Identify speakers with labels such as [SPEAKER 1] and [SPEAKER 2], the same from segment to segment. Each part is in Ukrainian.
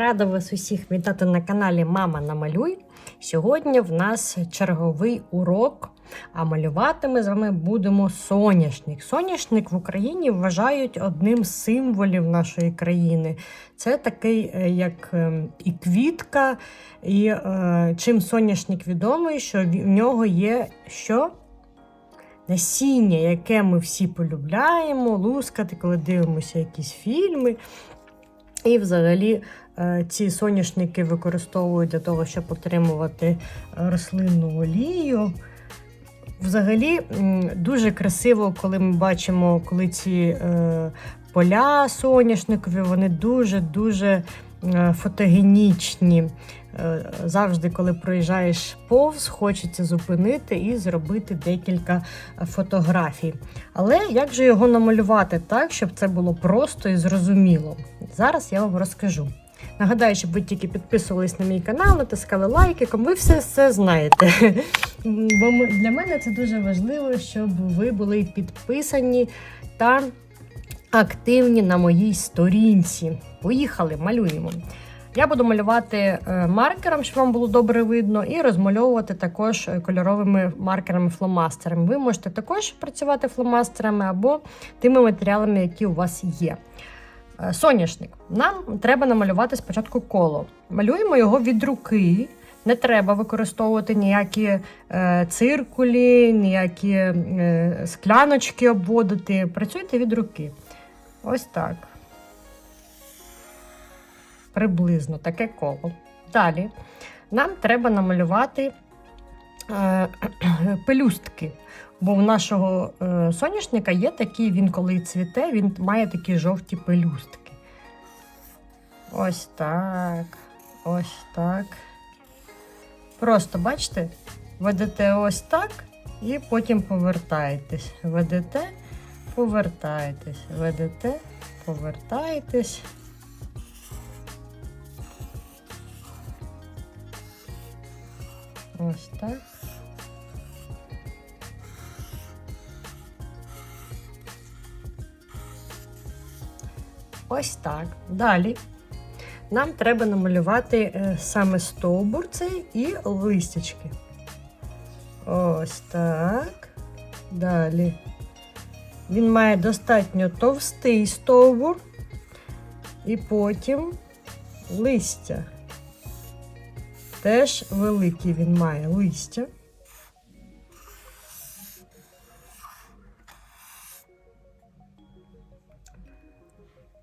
[SPEAKER 1] Рада вас усіх вітати на каналі Мама Намалюй. Сьогодні в нас черговий урок. А малювати ми з вами будемо соняшник. Соняшник в Україні вважають одним з символів нашої країни. Це такий, е, як е, і квітка, і е, чим соняшник відомий, що в нього є що? Насіння, яке ми всі полюбляємо, лускати, коли дивимося якісь фільми. І взагалі е, ці соняшники використовують для того, щоб отримувати рослинну олію. Взагалі дуже красиво, коли ми бачимо, коли ці е, поля соняшникові, вони дуже-дуже е, фотогенічні. Е, Завжди, коли проїжджаєш повз, хочеться зупинити і зробити декілька е, фотографій. Але як же його намалювати так, щоб це було просто і зрозуміло? Зараз я вам розкажу. Нагадаю, щоб ви тільки підписувались на мій канал, натискали лайки, ви все все знаєте. Бо для мене це дуже важливо, щоб ви були підписані та активні на моїй сторінці. Поїхали, малюємо. Я буду малювати е, маркером, щоб вам було добре видно, і розмальовувати також е, кольоровими маркерами-фломастерами. Ви можете також працювати фломастерами або тими матеріалами, які у вас є. Е, Соняшник. Нам треба намалювати спочатку коло. Малюємо його від руки. Не треба використовувати ніякі е, циркулі, ніякі е, скляночки обводити. Працюйте від руки. Ось так. Приблизно таке коло. Далі нам треба намалювати е, пелюстки. Бо в нашого е, соняшника є такий, він коли цвіте, він має такі жовті пелюстки. Ось так. Ось так. Просто бачите, ведете ось так і потім повертаєтесь. Ведете, повертаєтесь, ведете, повертаєтесь. Ось так. Ось так. Далі нам треба намалювати е, саме стовбур цей і листячки. Ось так. Далі. Він має достатньо товстий стовбур, і потім листя. Теж великий він має листя.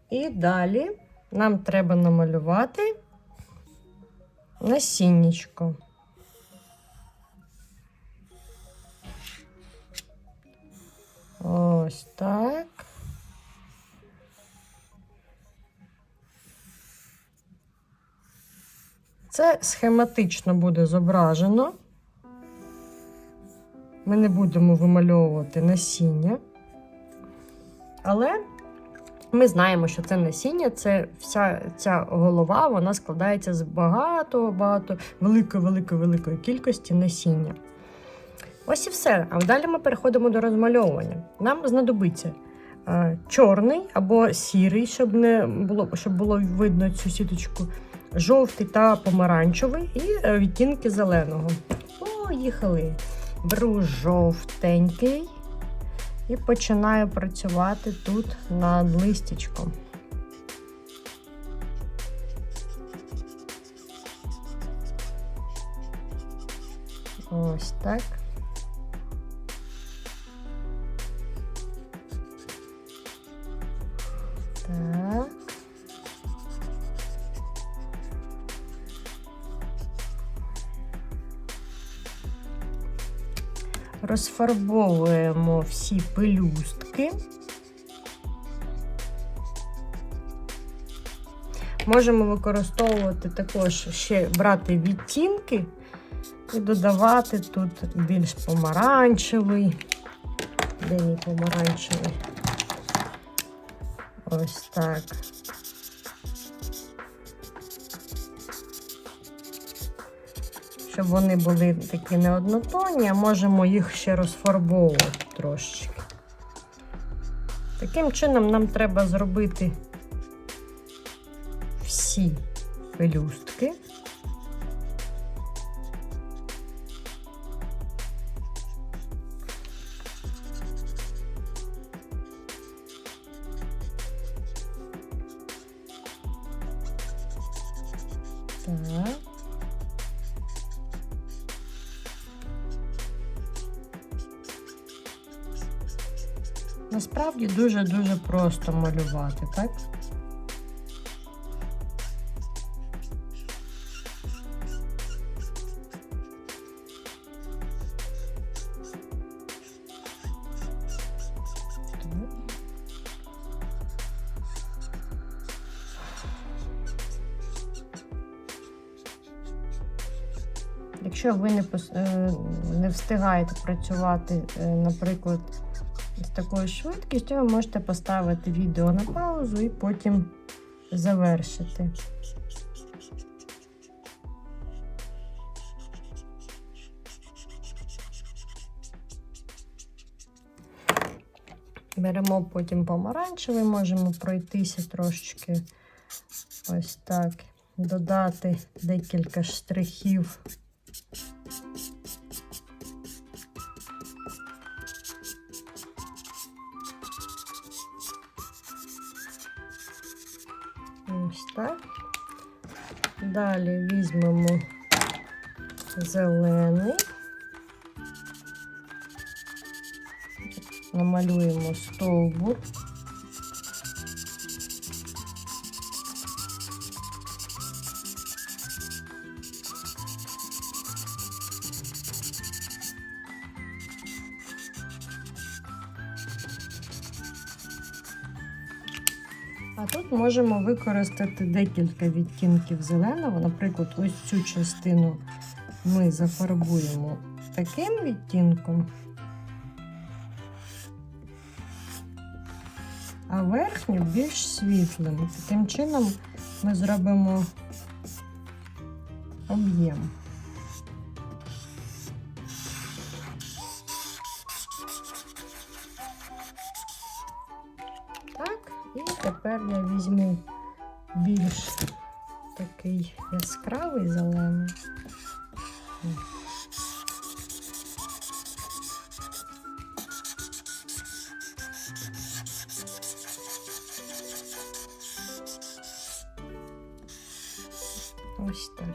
[SPEAKER 1] І далі нам треба намалювати насіннячко. Це схематично буде зображено. Ми не будемо вимальовувати насіння. Але ми знаємо, що це насіння, це вся ця голова, вона складається з багато-багато великої-великої-великої кількості насіння. Ось і все. А далі ми переходимо до розмальовування. Нам знадобиться е, чорний або сірий, щоб не було, щоб було видно цю сіточку, жовтий та помаранчевий, і е, відтінки зеленого. Поїхали. Беру жовтенький і починаю працювати тут над листячком. Ось так. Так. Розфарбовуємо всі пелюстки. Можемо використовувати також ще брати відтінки і додавати тут більш помаранчевий. Де мій помаранчевий? Ось так. Щоб вони були такі неоднотонні, а можемо їх ще розфарбовувати трошечки. Таким чином нам треба зробити всі пелюстки. Так. Насправді дуже-дуже просто малювати, так? Якщо ви не, е, не встигаєте працювати, е, наприклад, з такою швидкістю, ви можете поставити відео на паузу і потім завершити. Беремо потім помаранчевий, можемо пройтися трошечки ось так, додати декілька штрихів. Ось так. Далі візьмемо зелений, намалюємо стовбур. А тут можемо використати декілька відтінків зеленого. Наприклад, ось цю частину ми зафарбуємо таким відтінком, а верхню більш світлим. Таким чином ми зробимо об'єм. Тепер я візьму більш такий яскравий зелений. Ось так.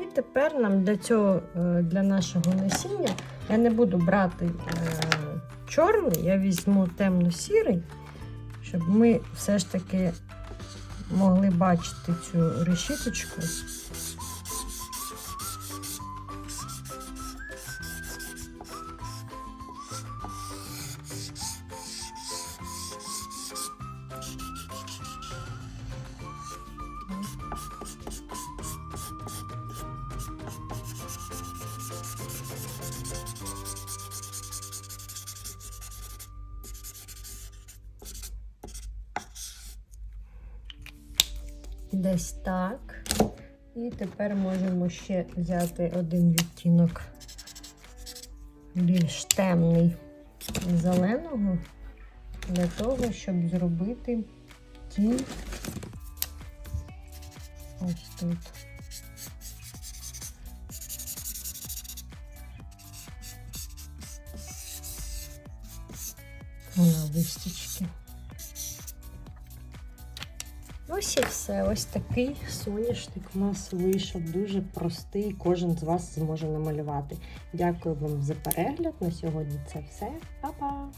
[SPEAKER 1] І тепер нам для цього, е, для нашого насіння, я не буду брати е, чорний, я візьму темно-сірий, щоб ми все ж таки могли бачити цю решіточку. Десь так. І тепер можемо ще взяти один відтінок більш темний зеленого для того, щоб зробити тінь ось тут. На листочки. Ось і все. Ось такий соняшник у нас вийшов дуже простий. Кожен з вас зможе намалювати. Дякую вам за перегляд. На сьогодні це все. Па-па!